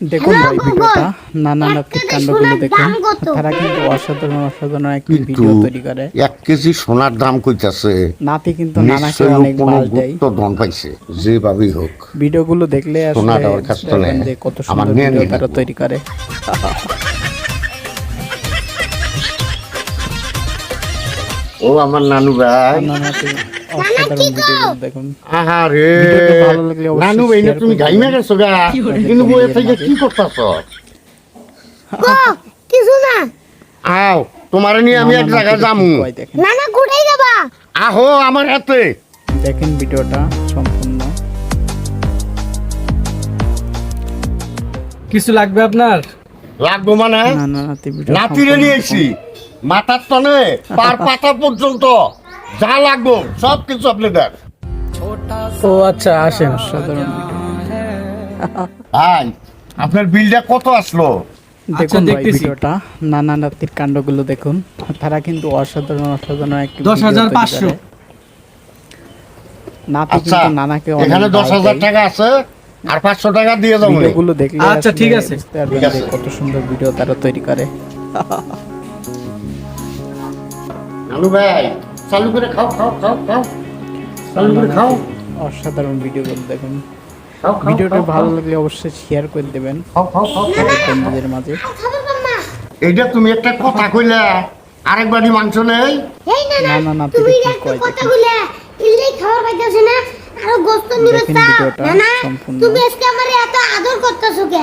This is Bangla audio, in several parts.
দেখুন ভাই ভিডিওটা নানা নাতির কেজি কাণ্ডগুলো সোনার দেখুন? তারা কিন্তু অসাধারণ অসাধারণ একটি ভিডিও তৈরি করে। এক কেজি সোনার দাম কইতাছে। নাতি কিন্তু নানাকে নিশ্চয়ই ও অনেক বাস দেয়। গুপ্ত ধন পাইছে যেভাবেই হোক। ভিডিওগুলো দেখলে আসলে সোনাটা ওর কাছ থেকে। যে কত সুন্দর ভিডিও তারা তৈরি করে। ও আমার নানু ভাই। নানা অসাধারণ ভিডিওগুলো দেখুন। আহারে ভালো লাগলে নানু ভাই তুমি গাইমে গেছো গা? কিন্তু বইয়ে থেকে কি করতেছ? কিছু না। আও তোমার নিয়ে আমি এক জায়গায় যামু। দেখেন? না না ঘুরেই যাবা? আহো আমার হাতে। দেখেন ভিডিওটা সম্পূর্ণ। কিছু লাগবে আপনার? লাগবো মানে? নাতিরে নিয়েছি মাথার তনে পার পাতা পর্যন্ত। যা লাগবো সব কিছু আপনি দেন। ও আচ্ছা আসেন অসাধারণ ভিডিও ভাই আপনার বিলটা কত আসলো? দেখুন ভাই ভিডিওটা নানা নাতির কাণ্ডগুলো দেখুন। তারা কিন্তু অসাধারণ অসাধারণ একটি দশ হাজার পাঁচশো। নাতি আচ্ছা কিন্তু নানাকে এখানে দশ হাজার টাকা আছে আর পাঁচশো টাকা দিয়ে যাব ভিডিওগুলো দেখলে আচ্ছা, ঠিক আছে। কত সুন্দর ভিডিও তারা তৈরি করে। ভাই চালু করে খাও খাও খাও খাও। চালু করে খাও। অসাধারণ ভিডিওগুলো দেখুন। খাও খাও ভিডিওটা ভালো লাগলে অবশ্যই শেয়ার করে দেবেন বন্ধুদের মাঝে। এইটা তুমি একটা কথা কইলা আরেক বাড়ি মাংস নেই? এই না না না, তুমি তুই কি একটা কয় কথা। বলে ইল্লেই খাবার পাইতেছ না আরও গোস্ত নিবে দেখেন না না তুমি আজকে আমারে এত আদর করতেছো কে?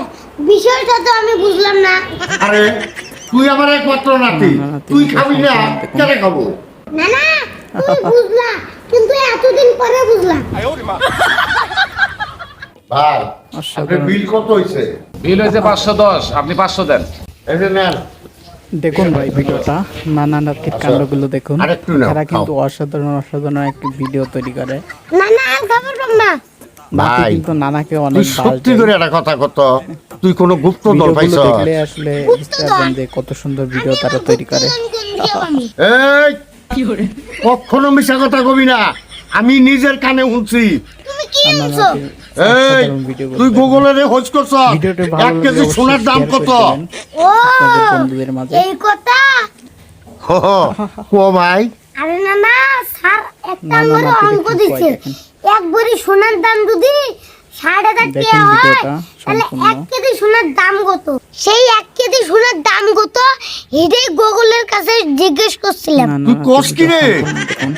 বিষয়টা তো আমি বুঝলাম না। আরে তুই আমার একমাত্র নাতি। তুই খাবি না কেন খাব? না না তুমি কিন্তু এতদিন পরে বুঝলাম। ভাই আপনার বিল কত হয়েছে বিল হয়েছে পাঁচশো দশ আপনি পাঁচশো দেন। এই যে নেন। দেখুন ভাই ভিডিওটা নানা নাতির কাণ্ডগুলো দেখুন। আচ্ছা, আরেকটু নাও, তারা কিন্তু অসাধারণ অসাধারণ একটি ভিডিও তৈরি করে। ভাই, কিন্তু নানাকে অনেক সত্যি করে একটা কথা কত? তুই কোনো গুপ্ত দল পাইছ দেখলে আসলে বুঝতে পারবেন যে কত সুন্দর ভিডিও তারা তৈরি করে। এই কখনো মিশা কথা কবি না। আমি নিজের কানে শুনছি। এই তুই খোঁজ করছ? এক কেজি সোনার দাম কত? এই কথা? ও ভাই। আরে না না স্যার একটা আমার অঙ্ক। এক সোনার দাম যদি ষাট হাজার টাকা হয় তাহলে এক কেজি সোনার দাম কত? সেই এক কেজি সোনার দাম কত এটাই গুগলের কাছে জিজ্ঞেস করছিলাম। তুই কোষ কি রে।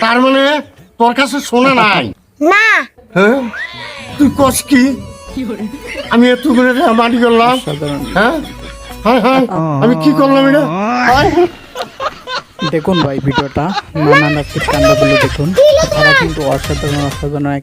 তার মানে তোর কাছে সোনা নাই? না। হ্যাঁ তুই কোষ কি? আমি এত করে মাটি করলাম। হ্যাঁ হ্যাঁ হ্যাঁ আমি কি করলাম এটা? দেখুন ভাই ভিডিওটা। নানা কাণ্ডগুলো দেখুন। তারা কিন্তু অসাধারণ অসাধারণ এক